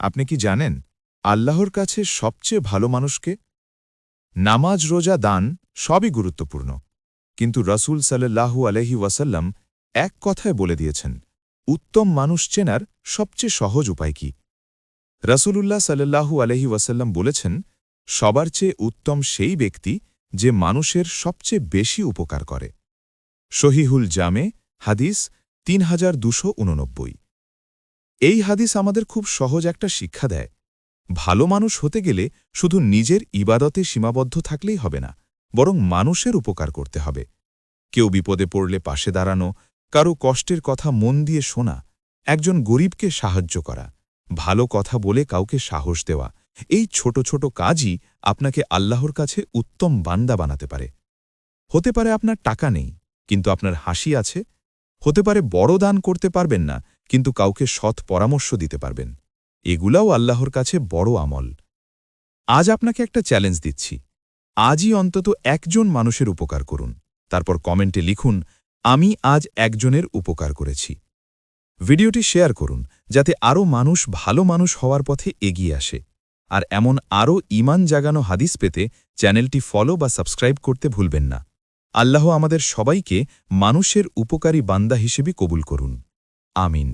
আপনি কি জানেন আল্লাহর কাছে সবচেয়ে ভালো মানুষকে? নামাজ, রোজা, দান সবই গুরুত্বপূর্ণ। কিন্তু রসুল সাল্লাহু আলহি ওয়াসাল্লাম এক কথায় বলে দিয়েছেন, উত্তম মানুষ চেনার সবচেয়ে সহজ উপায় কি? রসুলুল্লাহ সাল্লাহু আলহি ওয়াসাল্লাম বলেছেন, সবার চেয়ে উত্তম সেই ব্যক্তি যে মানুষের সবচেয়ে বেশি উপকার করে। শহীহুল জামে, হাদিস তিন হাজার দুশো উননব্বই। এই হাদিস আমাদের খুব সহজ একটা শিক্ষা দেয়। ভালো মানুষ হতে গেলে শুধু নিজের ইবাদতে সীমাবদ্ধ থাকলেই হবে না, বরং মানুষের উপকার করতে হবে। কেউ বিপদে পড়লে পাশে দাঁড়ানো, কারও কষ্টের কথা মন দিয়ে শোনা, একজন গরিবকে সাহায্য করা, ভালো কথা বলে কাউকে সাহস দেওয়া, এই ছোট ছোট কাজই আপনাকে আল্লাহর কাছে উত্তম বান্দা বানাতে পারে। হতে পারে আপনার টাকা নেই, কিন্তু আপনার হাসি আছে, হতে পারে বড় দান করতে পারবেন না কিন্তু কাউকে সৎ পরামর্শ দিতে পারবেন। এগুলাও আল্লাহর কাছে বড় আমল। আজ আপনাকে একটা চ্যালেঞ্জ দিচ্ছি। আজই অন্তত একজন মানুষের উপকার করুন। তারপর কমেন্টে লিখুন, আমি আজ একজনের উপকার করেছি। ভিডিওটি শেয়ার করুন, যাতে আরও মানুষ ভালো মানুষ হওয়ার পথে এগিয়ে আসে। আর এমন আরও ইমান জাগানো হাদিস পেতে চ্যানেলটি ফলো বা সাবস্ক্রাইব করতে ভুলবেন না। আল্লাহ আমাদের সবাইকে মানুষের উপকারী বান্দা হিসেবে কবুল করুন। আমিন